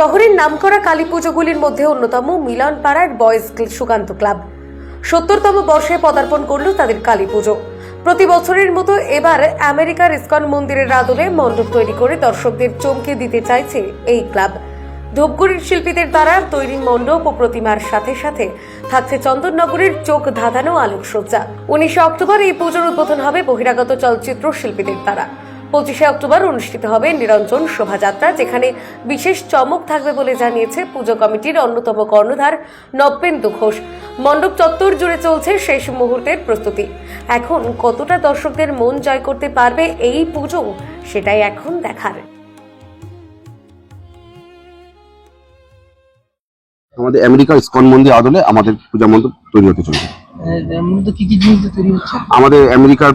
শহরের নামকরা কালী পুজোগুলির মধ্যে অন্যতম মিলন পাড়ার বয়েজ সুকান্ত ক্লাব। সত্তরতম বর্ষে পদার্পণ করল তাদের কালী পুজো। প্রতি বছরের মতো এবার আমেরিকার ইসকন মন্দিরের আদলে মণ্ডপ তৈরি করে দর্শকদের চমকে দিতে চাইছে এই ক্লাব। ধূপগুড়ির শিল্পীদের দ্বারা তৈরি মণ্ডপ ও প্রতিমার সাথে সাথে থাকছে চন্দননগরের চোখ ধাঁধানো আলোকসজ্জা। উনিশে অক্টোবর এই পুজোর উদ্বোধন হবে বহিরাগত চলচ্চিত্র শিল্পীদের দ্বারা। পঁচিশে অক্টোবর অনুষ্ঠিত হবে নিরঞ্জন শোভাযাত্রা, যেখানে বিশেষ চমক থাকবে বলে জানিয়েছে পুজো কমিটির অন্যতম কর্ণধার নব্যেন্দু ঘোষ। মণ্ডপ চত্বর জুড়ে চলছে শেষ মুহূর্তের প্রস্তুতি। এখন কতটা দর্শকদের মন জয় করতে পারবে এই পুজো, সেটাই এখন দেখার। আমাদের আমেরিকার ইসকন মন্দির আদলে আমাদের পূজা মণ্ডপ তৈরি হতে চলেছে। এর কি কি জিনিস তৈরি হচ্ছে? আমাদের আমেরিকার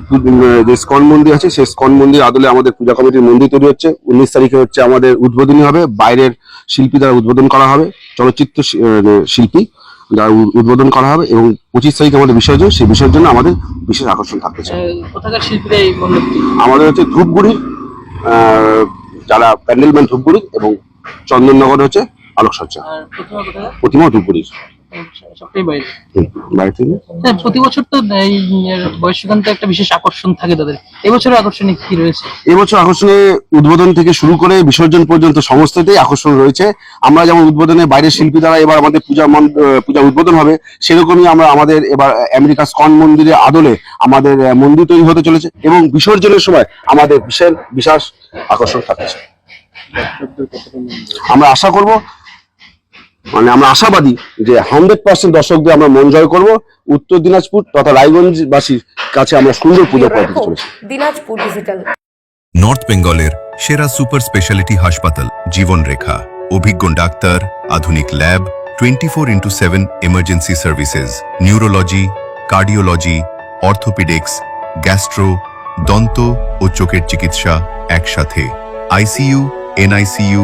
যে স্কন মন্দির আছে সেই স্কন মন্দির আদলে আমাদের পূজা কমিটির মন্দির তৈরি হচ্ছে। উনিশ তারিখে হচ্ছে আমাদের উদ্বোধনী হবে। বাইরের শিল্পী দ্বারা উদ্বোধন করা হবে। চলচ্চিত্র শিল্পী উদ্বোধন করা হবে এবং পঁচিশ তারিখে আমাদের বিসর্জন। সেই বিসর্জনে আমাদের বিশেষ আকর্ষণ থাকতে মণ্ডপটি? আমাদের হচ্ছে ধূপগুড়ি যারা প্যান্ডেলম্যান ধূপগুড়ি এবং চন্দননগর হচ্ছে আলোকসজ্জা। প্রতিমা ধূপগুড়ির। সবটাই বাইরে বাইরে থেকে? হ্যাঁ, প্রতি বছর তো এই একটা বিশেষ আকর্ষণ থাকে তাদের। এবছরের আকর্ষণে কি রয়েছে? এবছর আকর্ষণে উদ্বোধন থেকে শুরু করে বিসর্জন পর্যন্ত সমস্ততেই আকর্ষণ রয়েছে। আমরা যেমন উদ্বোধনে বাইরের শিল্পী দ্বারা এবার আমাদের পূজা পূজা উদ্বোধন হবে সেরকমই আমরা আমাদের এবার আমেরিকা স্কন মন্দিরের আদলে আমাদের মন্দির তৈরি হতে চলেছে এবং বিসর্জনের সময় আমাদের বিশাল বিশেষ আকর্ষণ থাকছে। আমরা আশা করব মানে আমরা আশাবাদী যে হান্ড্রেড পার্সেন্ট দর্শকদের আমরা মন জয় করব। উত্তর দিনাজপুর তথা রায়গঞ্জবাসীর কাছে আমরা সুন্দর পুজো করে চলেছি। দিনাজপুর ডিজিটাল নর্থ বেঙ্গলের সেরা সুপার স্পেশালিটি হাসপাতাল জীবনরেখা অভিজ্ঞ ডাক্তার আধুনিক lab twenty four into seven emergency services neurology cardiology orthopaedics gastro দন্ত ও চোখের চিকিৎসা একসাথে। ICU NICU